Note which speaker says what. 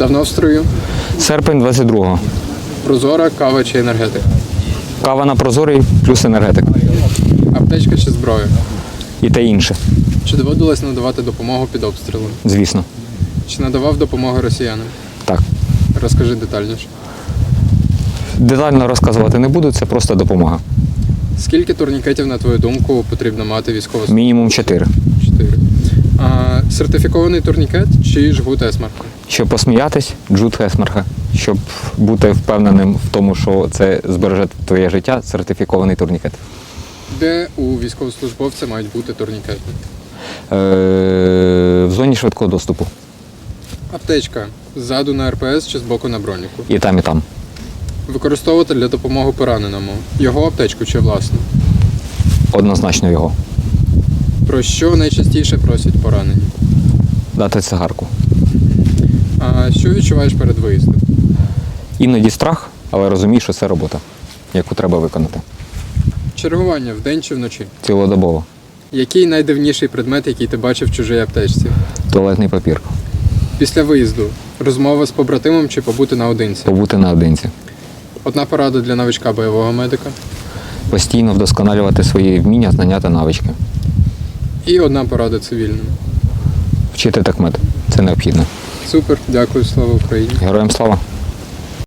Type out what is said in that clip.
Speaker 1: Давно в строю.
Speaker 2: Серпень 22-го.
Speaker 1: Прозора, кава чи енергетик.
Speaker 2: Кава на прозорий плюс енергетик.
Speaker 1: Аптечка чи зброя.
Speaker 2: І те інше,
Speaker 1: Чи доводилось надавати допомогу під обстрілом?
Speaker 2: звісно.
Speaker 1: Чи надавав допомогу росіянам?
Speaker 2: Так.
Speaker 1: Розкажи детальніше.
Speaker 2: Детально розказувати не буду, це просто допомога.
Speaker 1: Скільки турнікетів, на твою думку, потрібно мати військовослужбовцю?
Speaker 2: Мінімум 4.
Speaker 1: Чотири. А, сертифікований турнікет чи жгут есмарку?
Speaker 2: Щоб посміятись, джут Хесмерха. Щоб бути впевненим в тому, що це збереже твоє життя, сертифікований турнікет.
Speaker 1: Де у військовослужбовця мають бути турнікети?
Speaker 2: Е, в зоні швидкого доступу.
Speaker 1: Аптечка ззаду на РПС чи збоку на броніку.
Speaker 2: І там, і там.
Speaker 1: Використовувати для допомоги пораненому. Його аптечку чи власну.
Speaker 2: Однозначно його.
Speaker 1: Про що найчастіше просять поранені?
Speaker 2: Дати цигарку.
Speaker 1: А що відчуваєш перед виїздом?
Speaker 2: Іноді страх, але розумію, що це робота, яку треба виконати.
Speaker 1: Чергування вдень чи вночі?
Speaker 2: Цілодобово.
Speaker 1: Який найдивніший предмет, який ти бачив в чужій аптечці?
Speaker 2: Туалетний папір.
Speaker 1: Після виїзду розмова з побратимом чи побути наодинці?
Speaker 2: Побути наодинці.
Speaker 1: Одна порада для новичка бойового медика
Speaker 2: Постійно вдосконалювати свої вміння, знання та навички.
Speaker 1: і одна порада цивільному.
Speaker 2: Вчити такмет. Це необхідно.
Speaker 1: Супер, дякую, слава Україні.
Speaker 2: Героям слава!